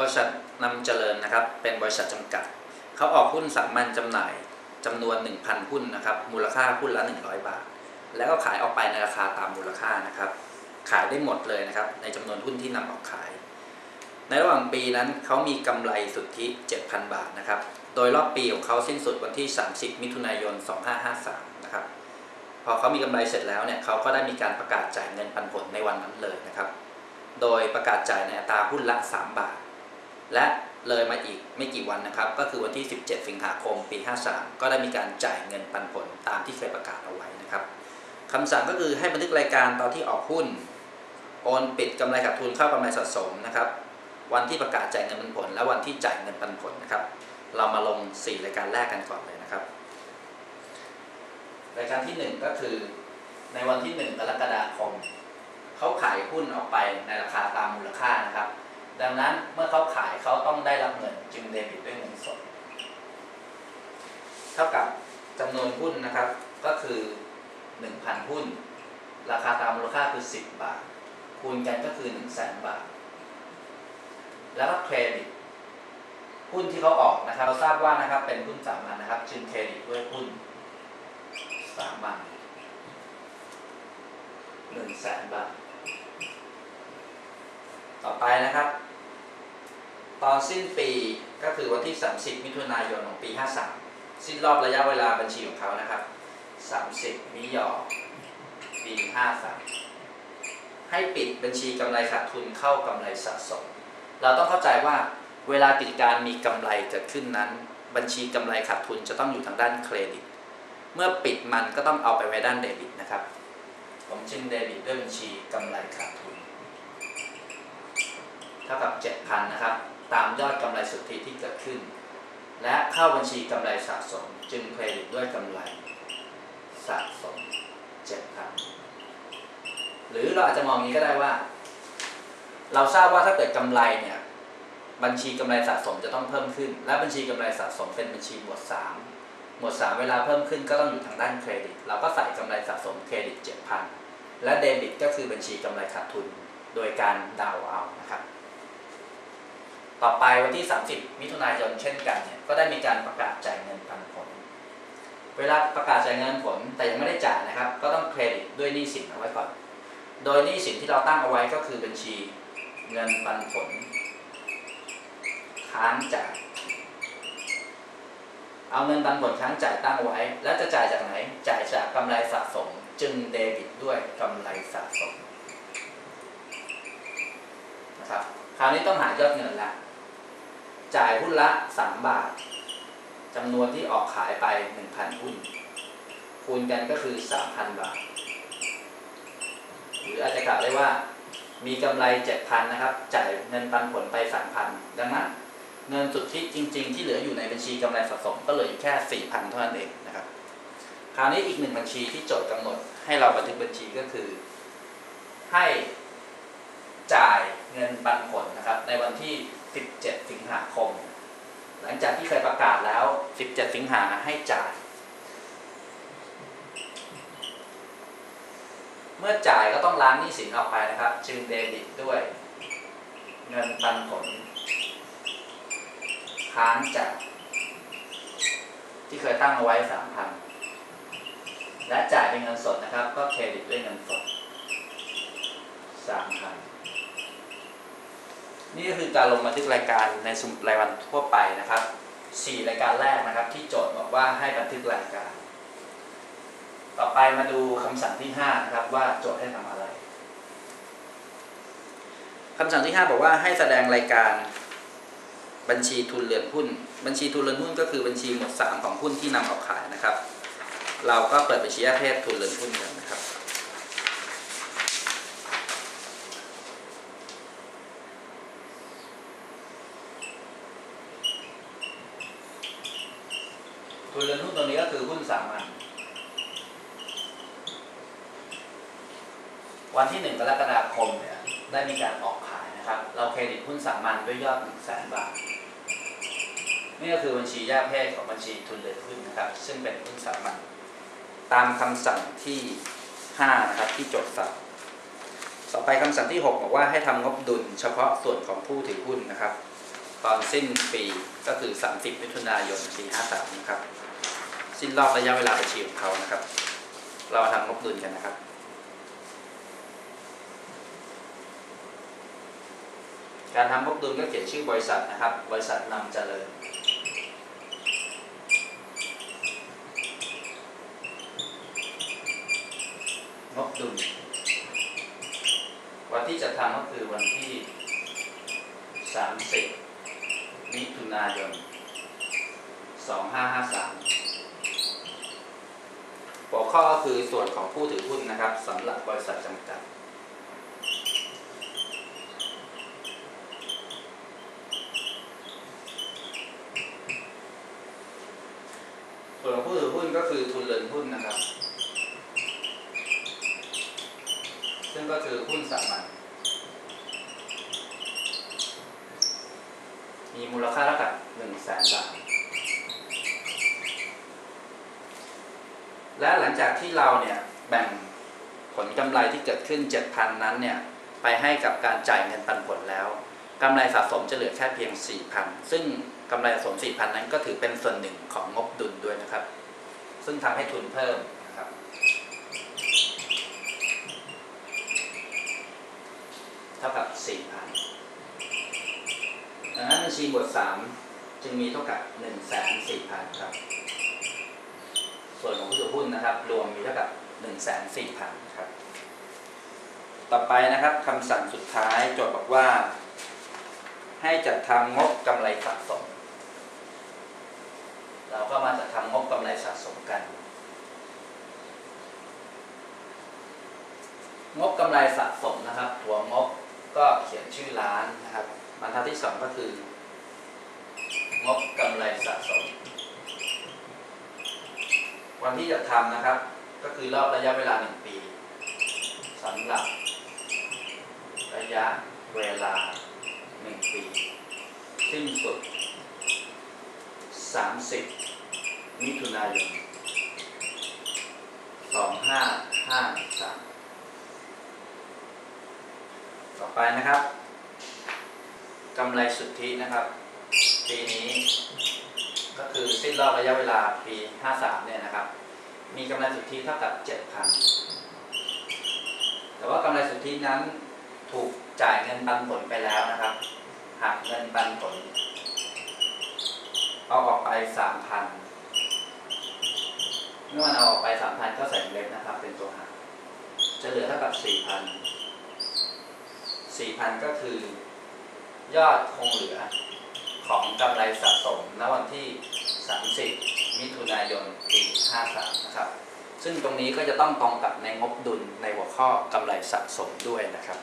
บริษัทนำเจริญนะครับ เป็นบริษัทจำกัด เขาออกหุ้นสามัญจำหน่ายจำนวน 1,000 หุ้นนะครับ มูลค่าหุ้นละ 100 บาท แล้วก็ขายออกไปในราคาตามมูลค่านะครับ ขายได้หมดเลยนะครับ ในจำนวนหุ้นที่นำออกขาย ในระหว่างปีนั้นเขามีกำไรสุทธิ 7,000 บาทนะครับ โดยรอบปีของเขาสิ้นสุดวันที่ 30 มิถุนายน 2553 นะครับ พอเขามีกำไรเสร็จแล้วเนี่ยเขาก็ได้มีการประกาศจ่ายเงินปันผลในวันนั้นเลยนะครับ โดยประกาศจ่ายในอัตราหุ้นละ 3 บาท และเลยมาอีกไม่กี่วันนะครับ ก็คือวันที่ 17 สิงหาคม ปี 53 ก็ได้มีการจ่ายเงินปันผลตามที่เคยประกาศเอาไว้นะครับคำสั่งก็คือให้บันทึกรายการตอนที่ออกหุ้น โอนปิดกำไรขาดทุนเข้ากำไรสะสมนะครับ วันที่ประกาศจ่ายเงินปันผล และวันที่จ่ายเงินปันผลนะครับ เรามาลง 4 รายการแรกกันก่อนเลยนะครับ รายการที่ 1 ก็คือในวันที่ 1 กรกฎาคม เขาขายหุ้นออกไปในราคาตามมูลค่านะครับ ดังนั้นเมื่อเขาขายเขาต้องได้รับเงินจึงเดบิตด้วยเงินสด เท่ากับจำนวนหุ้นนะครับก็คือ 1,000 หุ้น ราคาตามมูลค่าคือ 10 บาท คูณกันก็คือ 1 0 0 0 0แบาท แล้วก็เครดิตหุ้นที่เขาออกนะครับ เราทราบว่านะครับเป็นหุ้นสามัญนะครับ จึงเครดิตด้วยหุ้นสามัญหนึ่งแสนบาท ต่อไปนะครับ ตอนสิ้นปีก็คือวันที่ 30 มิถุนายนของปี 53 สิ้นรอบระยะเวลาบัญชีของเขานะครับ 30 มิยอปี 53 ให้ปิดบัญชีกำไรขาดทุนเข้ากำไรสะสม เราต้องเข้าใจว่าเวลากิจการมีกำไรเกิดขึ้นนั้น บัญชีกำไรขาดทุนจะต้องอยู่ทางด้านเครดิต เมื่อปิดมันก็ต้องเอาไปไว้ด้านเดบิตนะครับ ผมจึงเดบิตด้วยบัญชีกำไรขาดทุน เท่ากับ 7,000 นะครับ ตามยอดกำไรสุทธิที่เกิดขึ้น และเข้าบัญชีกำไรสะสม จึงเครดิตด้วยกำไรสะสม7,000หรือเราอาจจะมองอย่างนี้ก็ได้ว่า เราทราบว่าถ้าเกิดกำไรเนี่ยบัญชีกำไรสะสมจะต้องเพิ่มขึ้น และบัญชีกำไรสะสมเป็นบัญชีหมวด3หมวด3เวลาเพิ่มขึ้นก็ต้องอยู่ทางด้านเครดิต เราก็ใส่กำไรสะสมเครดิต7,000และเดบิตก็คือบัญชีกำไรขาดทุน โดยการดาวเอานะครับ ต่อไปวันที่ 30 มิถุนายนเช่นกันเนี่ยก็ได้มีการประกาศจ่ายเงินปันผล เวลาประกาศจ่ายเงินผลแต่ยังไม่ได้จ่ายนะครับ ก็ต้องเครดิตด้วยหนี้สินเอาไว้ก่อน โดยหนี้สินที่เราตั้งเอาไว้ก็คือบัญชีเงินปันผล ค้างจ่ายเอาเงินปันผลค้างจ่ายตั้งไว้ แล้วจะจ่ายจากไหน จ่ายจากกำไรสะสม จึงเดบิตด้วยกำไรสะสมนะครับคราวนี้ต้องหายอดเงินละ จ่ายหุ้นละ 3 บาทจำนวนที่ออกขายไป 1,000 หุ้น คูณกันก็คือ 3,000 บาท หรืออาจจะกล่าวได้ว่ามีกำไร 7,000 นะครับ จ่ายเงินปันผลไป 3,000 ดังนั้น เงินสุทธิจริง ๆ ที่เหลืออยู่ในบัญชีกำไรสะสมก็เหลืออยู่แค่ 4,000 เท่านั้นเองนะครับ คราวนี้อีกหนึ่งบัญชีที่โจทย์กำหนด ให้เราบันทึกบัญชีก็คือ ให้จ่ายเงินปันผลนะครับ ในวันที่ 17 สิงหาคม หลังจากที่เคยประกาศแล้ว 17 สิงหาให้จ่าย เมื่อจ่ายก็ต้องล้างหนี้สินออกไปนะครับ จึงเดบิตด้วย เงินปันผล ค้างจากที่เคยตั้งเอาไว้ 3,000 และจ่ายเป็นเงินสดนะครับ ก็เครดิตด้วยเงินสด3,000 นี่ก็คือการลงบันทึกรายการในสมุดรายวันทั่วไปนะครับสี่รายการแรกนะครับ ที่โจทย์บอกว่าให้บันทึกรายการ ต่อไปมาดูคำสั่งที่5นะครับว่าโจทย์ให้ทำอะไรคำสั่งที่ 5 บอกว่าให้แสดงรายการบัญชีทุนเรือนหุ้น บัญชีทุนเรือนหุ้นก็คือบัญชีหมวด3ของหุ้นที่นำออกขายนะครับ เราก็เปิดบัญชีประเภททุนเรือนหุ้นกันนะครับ ทุนเรือนหุ้นตัวนี้ก็คือหุ้นสามัญวันที่1กรกฎาคมเนี่ยได้มีการออกขายนะครับ เราเครดิตหุ้นสามัญด้วยยอด1 0 0 0 0แสนบาทนี่ก็คือบัญชีแยกเพศของบัญชีทุนเรือนหุ้นนะครับ ซึ่งเป็นหุ้นสามัญตามคำสั่งที่ 5 นะครับ ที่โจทย์สั่งต่อไปคำสั่งที่ 6 บอกว่าให้ทำงบดุลเฉพาะส่วนของผู้ถือหุ้นนะครับ ตอนสิ้นปีก็คือ 30 มิถุนายนปี 53 นะครับ สิ้นรอบระยะเวลาบัญชีของเขานะครับ เราาทำงบดุลกันนะครับ การทำงบดุลก็เขียนชื่อบริษัทนะครับ บริษัทนำเจริญงบดุลวันที่จะทำก็คือวันที่ 30 มิถุนายน 2553 หัวข้อก็คือส่วนของผู้ถือหุ้นนะครับสำหรับบริษัทจำกัด ส่วนของผู้ถือหุ้นก็คือทุนเรินหุ้นนะครับ ซึ่งก็คือหุ้นสามัญ มีมูลค่าเท่ากับ1 0 0 0 0แสนบาท และหลังจากที่เราเนี่ยแบ่งผลกำไรที่เกิดขึ้น 7,000 นั้นเนี่ยไปให้กับการจ่ายเงินปันผลแล้วกำไรสะสมจะเหลือแค่เพียง 4,000 ซึ่งกำไรสะสม 4,000 นั้นก็ถือเป็นส่วนหนึ่งของงบดุลด้วยนะครับ ซึ่งทำให้ทุนเพิ่มนะครับ เท่ากับ 4,000 ดังนั้นบัญชีบท3จึงมีเท่ากับ1 4 0 0 0 0ครับ ส่วนของผู้ถือหุ้นนะครับ รวมมีเท่ากับ1 4 0 0 0 0ครับ ต่อไปนะครับคำสั่งสุดท้ายโจทย์บอกว่า ให้จัดทำงบกำไรสะสม เราก็มาจัดทำงบกำไรสะสมกัน งบกำไรสะสมนะครับ หัวงบก็เขียนชื่อร้านนะครับบรรทัดที่สองก็คือ งบกำไรสะสม วันที่จะทำนะครับ ก็คือรอบระยะเวลาหนึ่งปีสำหรับ ระยะเวลาหนึ่งปี สิ้นสุด 30 มิถุนายน 2553 ต่อไปนะครับกำไรสุทธินะครับ ปีนี้ ก็คือสิ้นรอบระยะเวลาปี 53 เนี่ยนะครับ มีกำไรสุทธิเท่ากับ 7,000 แต่ว่ากำไรสุทธินั้นถูกจ่ายเงินปันผลไปแล้วนะครับหักเงินปันผล เอาออกไป 3,000 เมื่อมันเอาออกไป 3,000 ก็ใส่เล็บนะครับ เป็นตัวหัก จะเหลือเท่ากับ 4,000 4,000 ก็คือยอดคงเหลือ ของกำไรสะสมณวันที่ 30 มิถุนายน ปี 53 นะครับ ซึ่งตรงนี้ก็จะต้องตรงกับในงบดุลในหัวข้อกำไรสะสมด้วยนะครับ